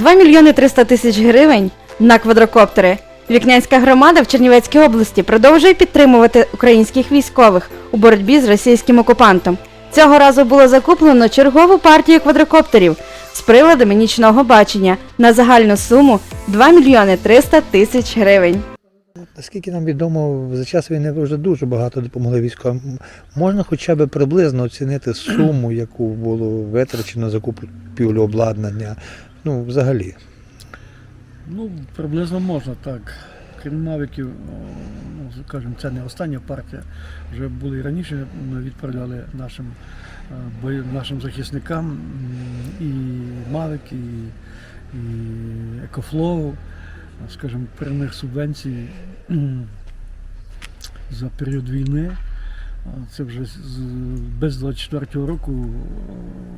2 мільйони 300 тисяч гривень на квадрокоптери. Вікнянська громада в Чернівецькій області продовжує підтримувати українських військових у боротьбі з російським окупантом. Цього разу було закуплено чергову партію квадрокоптерів з приладами нічного бачення на загальну суму 2 мільйони 300 тисяч гривень. Наскільки нам відомо, за час війни вже дуже багато допомогли військовим. Можна хоча б приблизно оцінити суму, яку було витрачено закупівлю обладнання. Ну, взагалі. Ну, приблизно можна так. Крім мавіків, о, ну, скажімо, це не остання партія. Вже були і раніше ми відправляли нашим, е, нашим захисникам і Мавик, і, і Екофлоу, скажімо, прямих субвенцій м, за період війни. Це вже без 24 року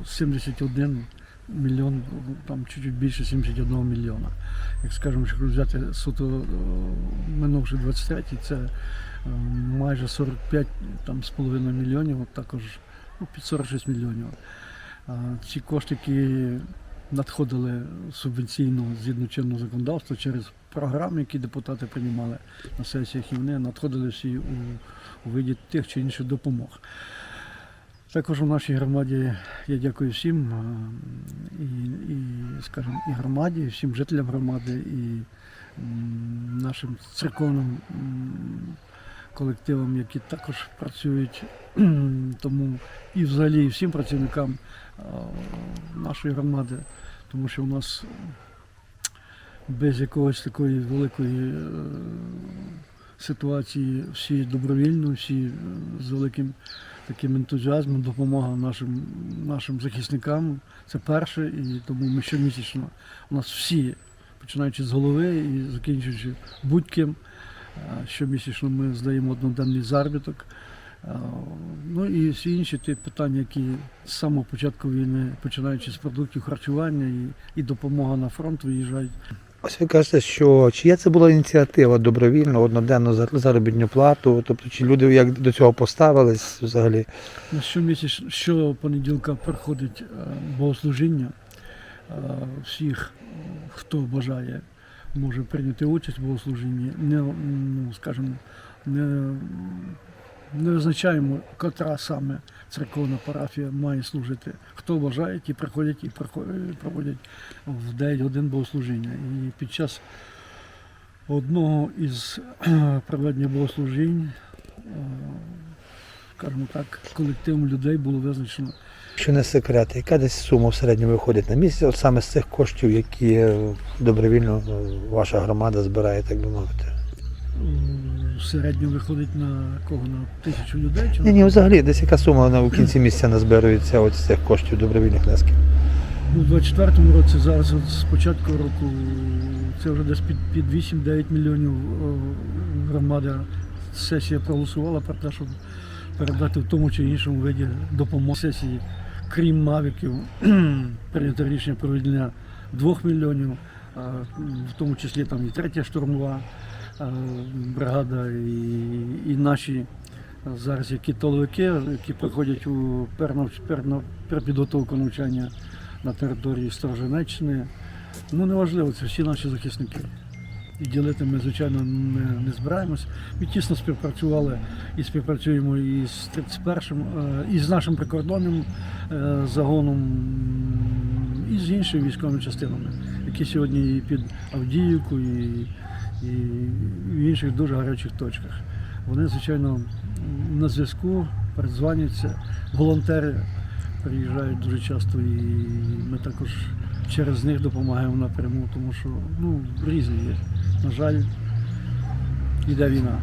о, 71 мільйон, там чуть-чуть більше 71 мільйона як скажемо, якщо взяти суто минувши 23-й, це е, майже 45 там, з половиною мільйонів, також ну, під 46 мільйонів. Ці кошти, які надходили субвенційно згідно чинного законодавства через програми, які депутати приймали на сесіях, і вони надходили всі у, у виді тих чи інших допомог. Також у нашій громаді я дякую всім і, і, скажімо, і громаді, і всім жителям громади, і нашим церковним колективам, які також працюють. Тому і взагалі і всім працівникам нашої громади, тому що у нас без якогось такої великої е, ситуації всі добровільно, всі е, з великим таким ентузіазмом, допомога нашим, нашим захисникам. Це перше, і тому ми щомісячно у нас всі, починаючи з голови і закінчуючи будь-ким, е, щомісячно ми здаємо одноденний заробіток. Е, Ну і всі інші ті питання, які з самого початку війни, починаючи з продуктів харчування і, і допомога на фронт, виїжджають. Ось ви кажете, що чия це була ініціатива добровільно, одноденну зар- заробітну плату, тобто чи люди як до цього поставились взагалі? Щомісяць, щопонеділка проходить е, богослужіння. Е, Всіх, хто бажає, може прийняти участь в богослужінні. Не, ну, скажімо, не, не визначаємо, котра саме церковна парафія має служити. Хто бажає, ті приходять і проводять в 9 годин богослужіння. І під час одного із проведення богослужінь е, скажімо так, колективом людей було визначено. Що не секрет, яка десь сума в середньому виходить на місяць, от саме з цих коштів, які е, добровільно е, ваша громада збирає, так би мовити? В середньому виходить на кого? На тисячу людей? Чи Ні, ні, взагалі, десь яка сума на в кінці місяця назбирується от з цих коштів добровільних внесків? Ну, У 24-му році, зараз от з початку року, це вже десь під, під 8-9 мільйонів о, громада сесія проголосувала про те, щоб передати в тому чи іншому виді допомоги сесії, крім мавіків, прийнято рішення про виділення 2 мільйонів, в тому числі там і третя штурмова бригада, і, і наші зараз які толовики, які проходять у пернав- пернав- перепідготовку навчання на території Сторожинеччини. Ну, неважливо, це всі наші захисники. І ділити ми, звичайно, не, не збираємось. Ми тісно співпрацювали і співпрацюємо і з 31-м, е, і з нашим прикордонним е, загоном, і з іншими військовими частинами, які сьогодні і під Авдіївкою, і, і в інших дуже гарячих точках. Вони, звичайно, на зв'язку, передзванюються, волонтери приїжджають дуже часто, і ми також через них допомагаємо напряму, тому що ну, різні є. На жаль, йде війна.